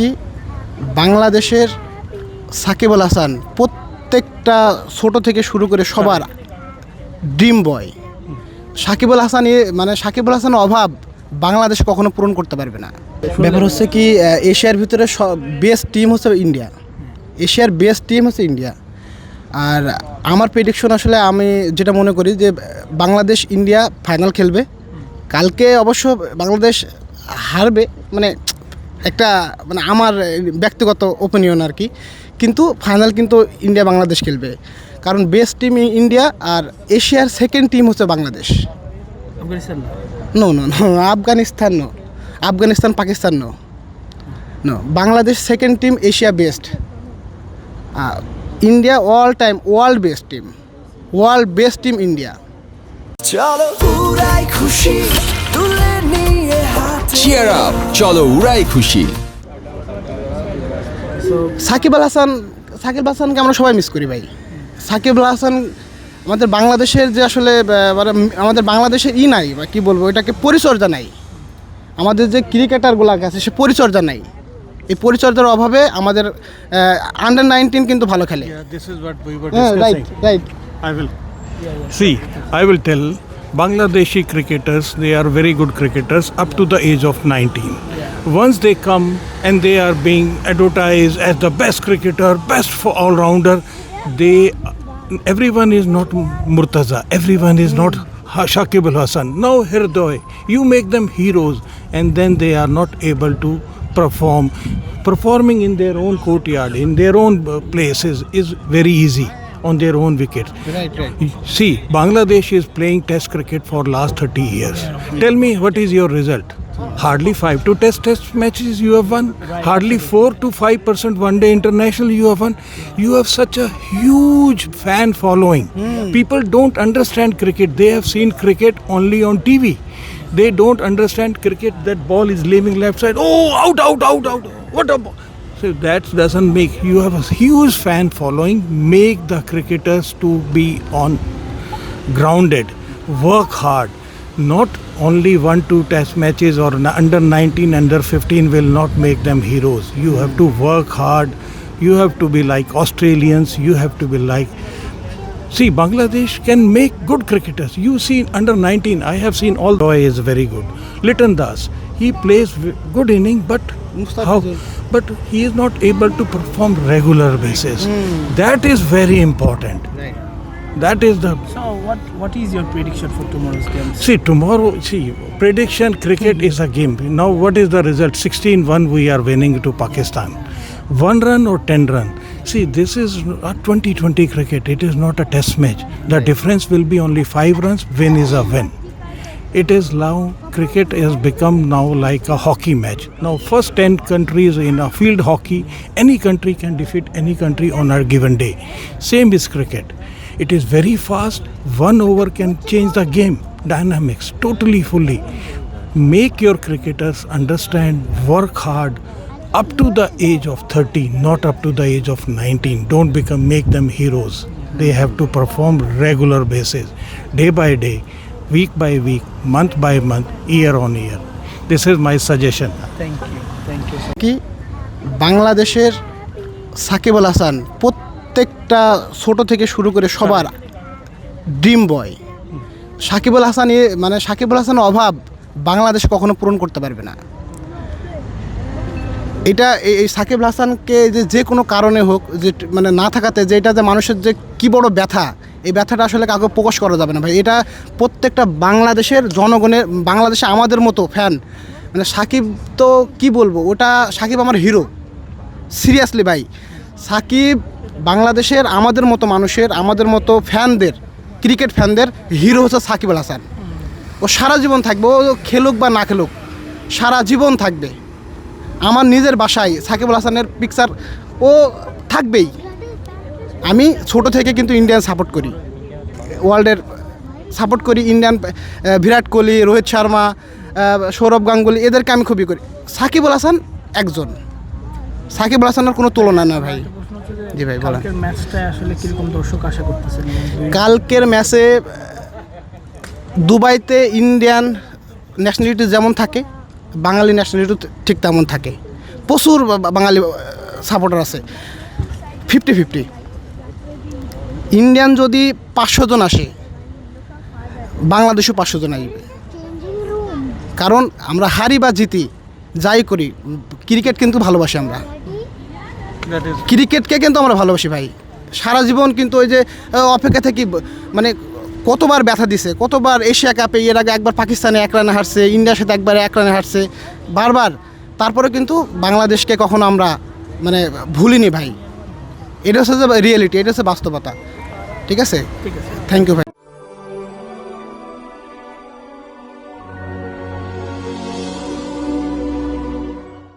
কি বাংলাদেশের সাকিব আল হাসান প্রত্যেকটা ছোট থেকে শুরু করে সবার ড্রিম বয়। সাকিব আল হাসান মানে সাকিব আল হাসানের অভাব বাংলাদেশ কখনো পূরণ করতে পারবে না। ব্যাপার হচ্ছে কি এশিয়ার ভিতরে বেস্ট টিম হচ্ছে ইন্ডিয়া। এশিয়ার বেস্ট টিম হচ্ছে ইন্ডিয়া। আর আমার প্রেডিকশন আসলে আমি যেটা মনে করি যে, বাংলাদেশ ইন্ডিয়া ফাইনাল খেলবে। কালকে অবশ্য বাংলাদেশ হারবে মানে একটা মানে আমার ব্যক্তিগত ওপিনিয়ন আর কি। কিন্তু ফাইনাল কিন্তু ইন্ডিয়া বাংলাদেশ খেলবে। কারণ বেস্ট টিম ইন্ডিয়া আর এশিয়ার সেকেন্ড টিম হচ্ছে Bangladesh. Afghanistan no? No no Afghanistan no Afghanistan Pakistan no no Bangladesh second team Asia best India all time world best team world best team India চলো খুশি তুলে cheer up চলো উড়াই খুশি। সাকিব আল হাসান সাকিব হাসানকে আমরা সবাই মিস করি ভাই। সাকিব আল হাসান আমাদের বাংলাদেশের যে আসলে মানে আমাদের বাংলাদেশের ই নাই বা কী বলব এটাকে পরিচর্যা নাই। আমাদের যে ক্রিকেটারগুলো আছে সে পরিচর্যা নাই। এই পরিচর্যার অভাবে আমাদের আন্ডার নাইনটিন কিন্তু ভালো খেলে। Yeah, this is what we were right right I will see. I will tell. Bangladeshi cricketers, they are very good cricketers up to the age of 19. Once they come and they are being advertised as the best cricketer, best for all rounder, they everyone is not Murtaza, everyone is not Ha- Shakib Al Hassan. Now Hirdoy, you make them heroes, and then they are not able to perform. Performing in their own courtyard, in their own uh, places, is very easy on their own wicket. Right, right. See, Bangladesh is playing Test cricket for last 30 years. Tell me, what is your result? Hardly five to test test matches you have won. Hardly four to five percent one day international you have won. You have such a huge fan following. Hmm. People don't understand cricket. They have seen cricket only on TV. They don't understand cricket. That ball is leaving left side. Oh, out, out, out, out. What a ball! So that doesn't make you have a huge fan following. Make the cricketers to be on grounded, work hard. Not only one two test matches or under 19, under 15 will not make them heroes. You have to work hard. You have to be like Australians. You have to be like. See, Bangladesh can make good cricketers. You see, under 19, I have seen all. Roy is very good. Litton Das, he plays good inning, but how? But he is not able to perform regular basis. Hmm. That is very important. That is the So what what is your prediction for tomorrow's game? See, tomorrow, see, prediction cricket hmm. is a game. Now, what is the result? 16 1 we are winning to Pakistan. One run or 10 run. See, this is a 2020 cricket. It is not a test match. The difference will be only 5 runs. Win is a win. It is now, cricket has become now like a hockey match. Now, first 10 countries in a field hockey, any country can defeat any country on a given day. Same is cricket. It is very fast. One over can change the game dynamics totally, fully. Make your cricketers understand, work hard up to the age of 30, not up to the age of 19. Don't become make them heroes. They have to perform regular basis, day by day, week by week, month by month, year on year. This is my suggestion. Thank you. Thank you. So কি বাংলাদেশের সাকিব হাসান প্রত্যেকটা ছোট থেকে শুরু করে সবার dream boy Shakib Al Hasan মানে সাকিব আল হাসানের অভাব বাংলাদেশ কখনো পূরণ করতে পারবে না এটা এই সাকিব হাসানকে যে যে কোনো কারণে হোক যে মানে না থাকাতে যে এটা যে মানুষের যে কী বড় ব্যথা এই ব্যথাটা আসলে কাউকে প্রকাশ করা যাবে না ভাই। এটা প্রত্যেকটা বাংলাদেশের জনগণের, বাংলাদেশে আমাদের মতো ফ্যান মানে সাকিব তো কি বলব, ওটা সাকিব আমার হিরো সিরিয়াসলি ভাই। সাকিব বাংলাদেশের আমাদের মতো মানুষের, আমাদের মতো ফ্যানদের ক্রিকেট ফ্যানদের হিরো হচ্ছে সাকিব আল হাসান। ও সারা জীবন থাকবে, ও খেলুক বা না খেলুক, সারা জীবন থাকবে। আমার নিজের বাসায় সাকিবুল হাসানের পিকচার ও থাকবেই। আমি ছোট থেকে কিন্তু ইন্ডিয়ান সাপোর্ট করি। ওয়ার্ল্ডের সাপোর্ট করি ইন্ডিয়ান বিরাট কোহলি রোহিত শর্মা সৌরভ গাঙ্গুলি এদেরকে আমি খুবই করি। সাকিবুল হাসান একজন। সাকিবুল হাসানের কোনো তুলনা না ভাই। জি ভাই, বলেন। কালকের ম্যাচে দুবাইতে ইন্ডিয়ান ন্যাশনালিটি যেমন থাকে বাঙালি ন্যাশনালিটি ঠিক তেমন থাকে। প্রচুর বাঙালি সাপোর্টার আছে। ফিফটি ফিফটি ইন্ডিয়ান যদি পাঁচশো জন আসে বাংলাদেশও পাঁচশো জন আসবে। কারণ আমরা হারি বা জিতি যাই করি ক্রিকেট কিন্তু ভালোবাসি আমরা। ক্রিকেটকে কিন্তু আমরা ভালোবাসি ভাই। সারা জীবন কিন্তু ওই যে অপেক্ষা থাকি মানে কতবার ব্যথা দিছে কতবার এশিয়া কাপে এর আগে একবার পাকিস্তানে এক রানে হারছে ইন্ডিয়ার সাথে একবার এক রানে হারছে বারবার। তারপরে কিন্তু বাংলাদেশকে কখনো আমরা মানে ভুলিনি ভাই। এটা হচ্ছে রিয়েলিটি এটা হচ্ছে বাস্তবতা। ঠিক আছে? ঠিক আছে। থ্যাংক ইউ ভাই।